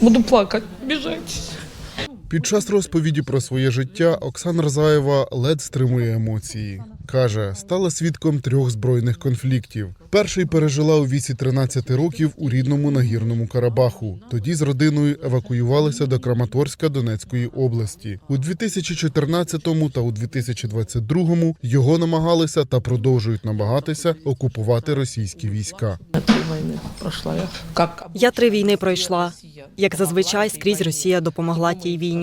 Буду плакать, бежать. Під час розповіді про своє життя Оксана Рзаєва ледь стримує емоції. Каже, стала свідком трьох збройних конфліктів. Перший пережила у віці 13 років у рідному нагірному Карабаху. Тоді з родиною евакуювалися до Краматорська Донецької області. У 2014 та у 2022 його намагалися та продовжують намагатися окупувати російські війська. Я три війни пройшла. Як зазвичай, скрізь Росія допомогла тій війні.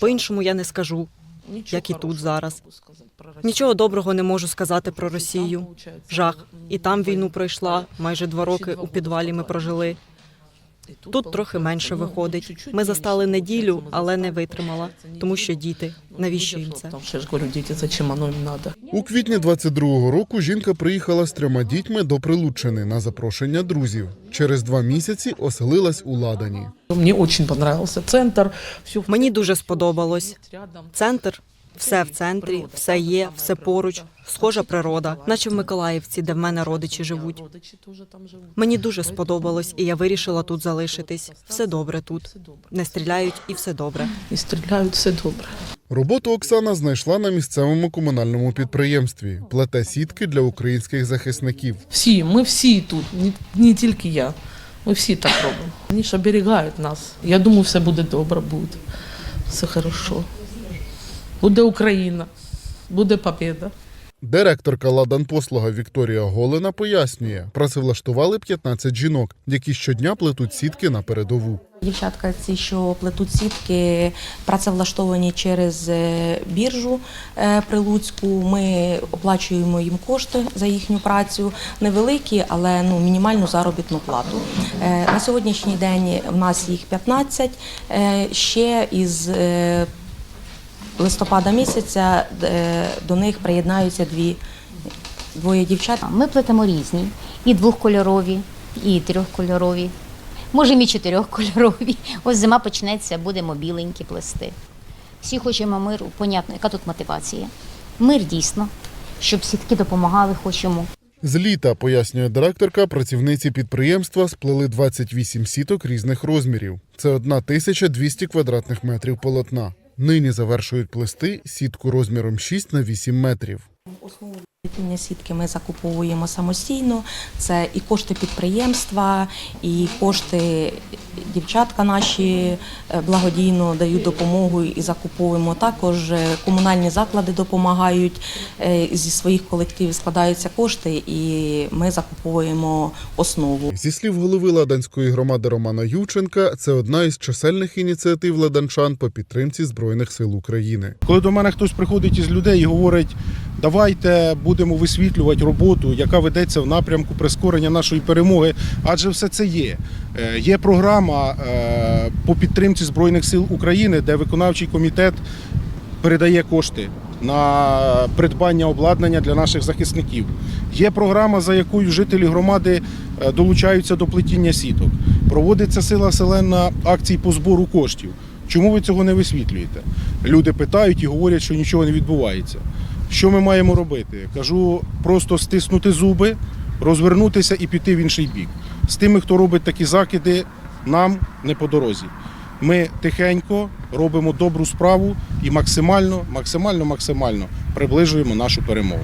По-іншому я не скажу. як і тут зараз. Нічого доброго не можу сказати про Росію. Жах. І там війну пройшла. Майже два роки у підвалі ми прожили. Тут трохи менше виходить. Ми застали неділю, але не витримала, тому що діти. Навіщо їм це? Потому что я же говорю, дети, зачем оно им надо? У квітні 22-го року жінка приїхала з трьома дітьми до Прилуччини на запрошення друзів. Через два місяці оселилась у Ладані. Мне очень понравился центр. Мені дуже сподобалось. Центр, все в центрі, все є, все поруч. Схожа природа, наче в Миколаївці, де в мене родичі живуть. Мені дуже сподобалось, і я вирішила тут залишитись. Все добре тут. Не стріляють і все добре. И стреляют, все добре. Роботу Оксана знайшла на місцевому комунальному підприємстві. Плете сітки для українських захисників. Всі, ми всі тут, не, не тільки я. Ми всі так робимо. Вони ж оберігають нас. Я думаю, все буде добре, буде. Все хорошо. Буде Україна, буде побіда. Директорка Ладанпослуга Вікторія Голина пояснює, працевлаштували 15 жінок, які щодня плетуть сітки на передову. Дівчатка, ці, що плетуть сітки, працевлаштовані через е, біржу е, Прилуцьку. Ми оплачуємо їм кошти за їхню працю. Невеликі, але ну, мінімальну заробітну плату. Е, На сьогоднішній день в нас їх 15. Е, Ще із листопада місяця е, до них приєднаються дві, двоє дівчат. Ми плетемо різні, і двохкольорові, і трьохкольорові. Можемо і чотирьохкольорові. Ось зима почнеться, будемо біленькі плести. Всі хочемо миру, понятно, яка тут мотивація. Мир дійсно, щоб сітки допомагали, хочемо. З літа, пояснює директорка, працівниці підприємства сплели 28 сіток різних розмірів. Це 1200 квадратних метрів полотна. Нині завершують плести сітку розміром 6 на 8 метрів. Плетіння сітки ми закуповуємо самостійно. Це і кошти підприємства, і кошти дівчатка наші е, благодійно дають допомогу і закуповуємо. Також е, комунальні заклади допомагають е, зі своїх колективів складаються кошти, і ми закуповуємо основу. Зі слів голови Ладанської громади Романа Юченка, це одна із чисельних ініціатив ладанчан по підтримці Збройних сил України. Коли до мене хтось приходить із людей і говорить, давайте будемо висвітлювати роботу, яка ведеться в напрямку прискорення нашої перемоги, адже все це є. Е, Є програма е, по підтримці Збройних сил України, де виконавчий комітет передає кошти на придбання обладнання для наших захисників. Є програма, за якою жителі громади е, долучаються до плетіння сіток. Проводиться сила селена акцій по збору коштів. Чому ви цього не висвітлюєте? Люди питають і говорять, що нічого не відбувається. Що ми маємо робити? Кажу, просто стиснути зуби, розвернутися і піти в інший бік. З тими, хто робить такі закиди, нам не по дорозі. Ми тихенько робимо добру справу і максимально, максимально, максимально приближуємо нашу перемогу.